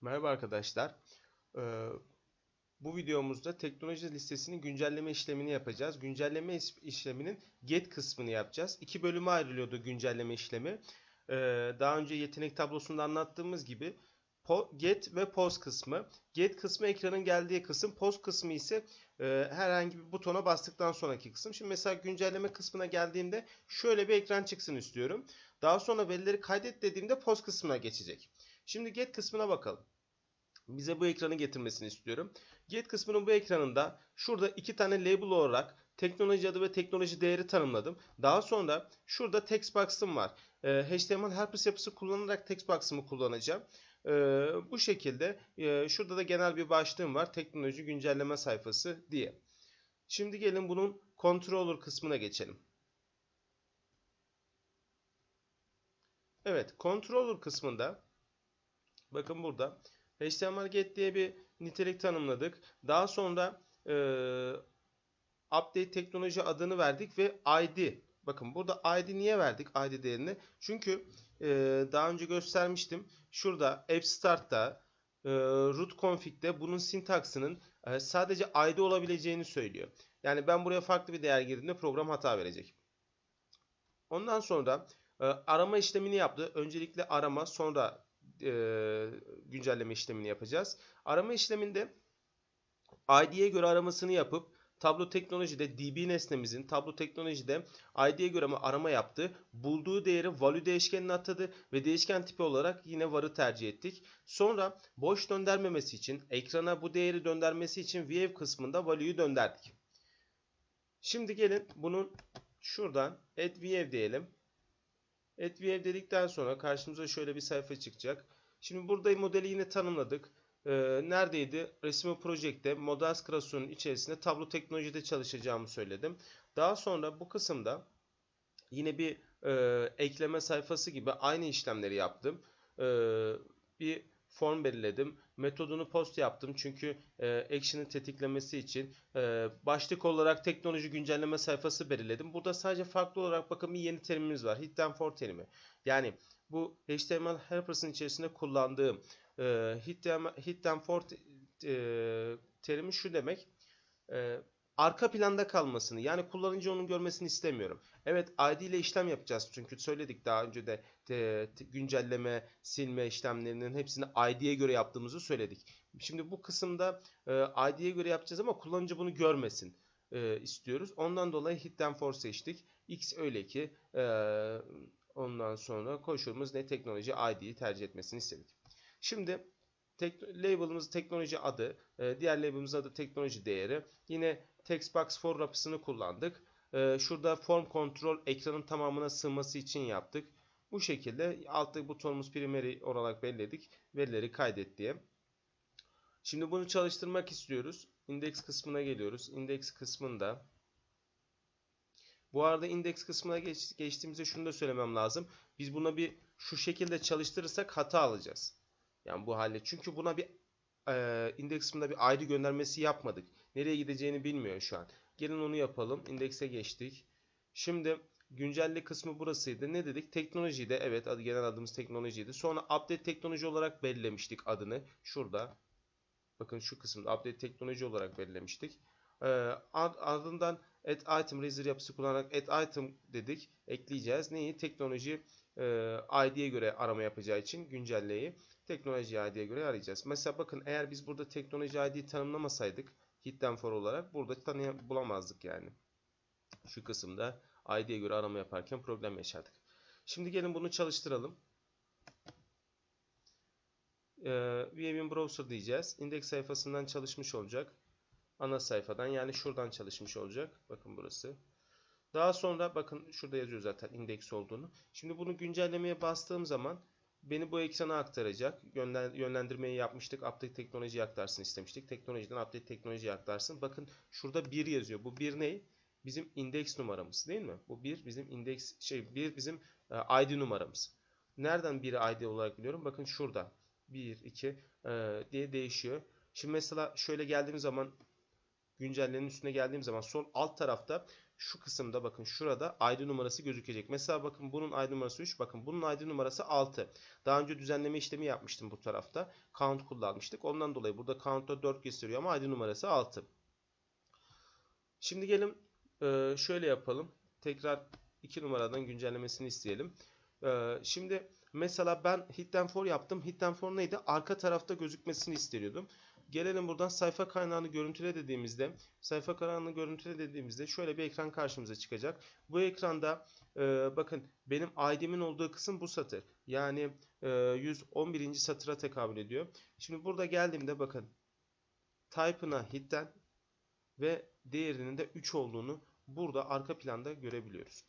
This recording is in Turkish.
Merhaba arkadaşlar. Ee, bu videomuzda teknoloji listesinin güncelleme işlemini yapacağız. Güncelleme işleminin get kısmını yapacağız. İki bölüme ayrılıyordu güncelleme işlemi. Ee, daha önce yetenek tablosunda anlattığımız gibi get ve post kısmı. Get kısmı ekranın geldiği kısım. Post kısmı ise e, herhangi bir butona bastıktan sonraki kısım. Şimdi mesela güncelleme kısmına geldiğimde şöyle bir ekran çıksın istiyorum. Daha sonra verileri kaydet dediğimde post kısmına geçecek. Şimdi get kısmına bakalım. Bize bu ekranı getirmesini istiyorum. Get kısmının bu ekranında şurada iki tane label olarak teknoloji adı ve teknoloji değeri tanımladım. Daha sonra şurada text box'ım var. Ee, HTML helpers yapısı kullanarak text box'ımı kullanacağım. Ee, bu şekilde e, şurada da genel bir başlığım var. Teknoloji güncelleme sayfası diye. Şimdi gelin bunun controller kısmına geçelim. Evet, controller kısmında bakın burada HTML get diye bir nitelik tanımladık. Daha sonra e, update teknoloji adını verdik ve ID. Bakın burada ID niye verdik ID değerini? Çünkü e, daha önce göstermiştim. Şurada app start'ta e, root config'de bunun sintaksının e, sadece ID olabileceğini söylüyor. Yani ben buraya farklı bir değer girdiğimde program hata verecek. Ondan sonra e, arama işlemini yaptı. Öncelikle arama sonra e, güncelleme işlemini yapacağız. Arama işleminde ID'ye göre aramasını yapıp Tablo Teknoloji'de DB nesnemizin Tablo Teknoloji'de ID'ye göre arama yaptı. Bulduğu değeri value değişkenine atadı ve değişken tipi olarak yine var'ı tercih ettik. Sonra boş döndürmemesi için ekrana bu değeri döndürmesi için view kısmında value'yu döndürdük. Şimdi gelin bunun şuradan add view diyelim. Add view dedikten sonra karşımıza şöyle bir sayfa çıkacak. Şimdi burada modeli yine tanımladık. Ee, neredeydi? Resmi Project'te Models Creation'un içerisinde tablo teknolojide çalışacağımı söyledim. Daha sonra bu kısımda yine bir e, ekleme sayfası gibi aynı işlemleri yaptım. Ee, bir form belirledim. Metodunu post yaptım çünkü e, action'ın tetiklemesi için e, başlık olarak teknoloji güncelleme sayfası belirledim. Burada sadece farklı olarak bakın bir yeni terimimiz var. And for terimi. Yani bu HTML helpers'ın içerisinde kullandığım e, hit and for e, terimi şu demek. E, arka planda kalmasını yani kullanıcı onun görmesini istemiyorum. Evet ID ile işlem yapacağız çünkü söyledik daha önce de te, te, güncelleme, silme işlemlerinin hepsini ID'ye göre yaptığımızı söyledik. Şimdi bu kısımda e, ID'ye göre yapacağız ama kullanıcı bunu görmesin e, istiyoruz. Ondan dolayı and for seçtik. X öyle ki e, ondan sonra koşulumuz ne teknoloji ID'yi tercih etmesini istedik. Şimdi tek, label'ımız teknoloji adı, e, diğer label'ımız adı teknoloji değeri. Yine textbox for yapısını kullandık. E, şurada form control ekranın tamamına sığması için yaptık. Bu şekilde altta butonumuz primary olarak belirledik. Verileri kaydet diye. Şimdi bunu çalıştırmak istiyoruz. Index kısmına geliyoruz. Index kısmında bu arada index kısmına geç, geçtiğimizde şunu da söylemem lazım. Biz buna bir şu şekilde çalıştırırsak hata alacağız. Yani bu halde. Çünkü buna bir e, index bir ID göndermesi yapmadık. Nereye gideceğini bilmiyor şu an. Gelin onu yapalım. Index'e geçtik. Şimdi güncelle kısmı burasıydı. Ne dedik? Teknolojiydi. Evet adı genel adımız teknolojiydi. Sonra update teknoloji olarak belirlemiştik adını. Şurada. Bakın şu kısımda update teknoloji olarak belirlemiştik. Ee, ardından add item rezil yapısı kullanarak add item dedik. Ekleyeceğiz. Neyi? Teknoloji e, ID'ye göre arama yapacağı için güncelleyi teknoloji ID'ye göre arayacağız. Mesela bakın eğer biz burada teknoloji ID'yi tanımlamasaydık hitten for olarak burada tanıya bulamazdık yani. Şu kısımda ID'ye göre arama yaparken problem yaşadık. Şimdi gelin bunu çalıştıralım. Ee, Viewin Browser diyeceğiz. İndeks sayfasından çalışmış olacak. Ana sayfadan yani şuradan çalışmış olacak. Bakın burası. Daha sonra bakın şurada yazıyor zaten indeks olduğunu. Şimdi bunu güncellemeye bastığım zaman beni bu ekrana aktaracak. Yönlendirmeyi yapmıştık. Update teknolojiye aktarsın istemiştik. Teknolojiden update teknolojiye aktarsın. Bakın şurada 1 yazıyor. Bu 1 ne? Bizim indeks numaramız değil mi? Bu 1 bizim indeks şey 1 bizim ID numaramız. Nereden 1'i ID olarak biliyorum? Bakın şurada. 1 2 diye değişiyor. Şimdi mesela şöyle geldiğim zaman güncellenin üstüne geldiğim zaman sol alt tarafta şu kısımda bakın şurada ID numarası gözükecek. Mesela bakın bunun ID numarası 3. Bakın bunun ID numarası 6. Daha önce düzenleme işlemi yapmıştım bu tarafta. Count kullanmıştık. Ondan dolayı burada count'ta 4 gösteriyor ama ID numarası 6. Şimdi gelin e, şöyle yapalım. Tekrar 2 numaradan güncellemesini isteyelim. E, Şimdi mesela ben hitten for yaptım. Hitten for neydi? Arka tarafta gözükmesini istiyordum. Gelelim buradan sayfa kaynağını görüntüle dediğimizde sayfa kaynağını görüntüle dediğimizde şöyle bir ekran karşımıza çıkacak. Bu ekranda e, bakın benim ID'min olduğu kısım bu satır. Yani e, 111. satıra tekabül ediyor. Şimdi burada geldiğimde bakın type'ına hitten ve değerinin de 3 olduğunu burada arka planda görebiliyoruz.